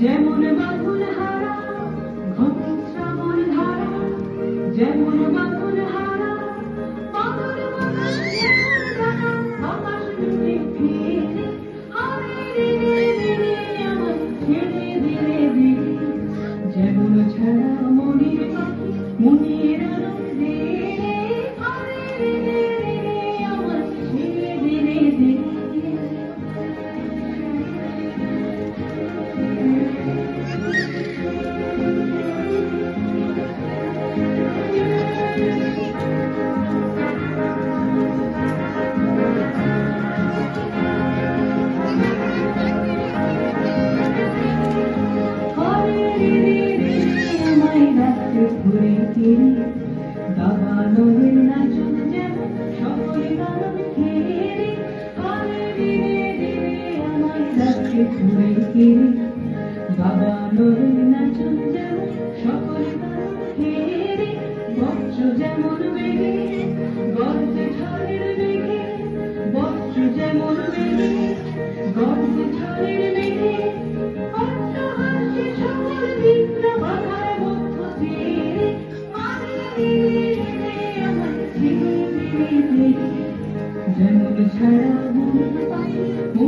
যেমন বাকুল হারা ঘন শ্রাবণ ধারা যেমন বাকুল হারা পাগল যেমন ছাড়াও ঘুরে ফিরে দাবানলের নাচন যেন সকলে কারণ ঘেরে আরে দিনে দিনে আমার রাত্রে ঘুরে ফিরে দাবানলের Jenna, Jenna, Jenna, Jenna, Jenna, Jenna, Jenna, Jenna,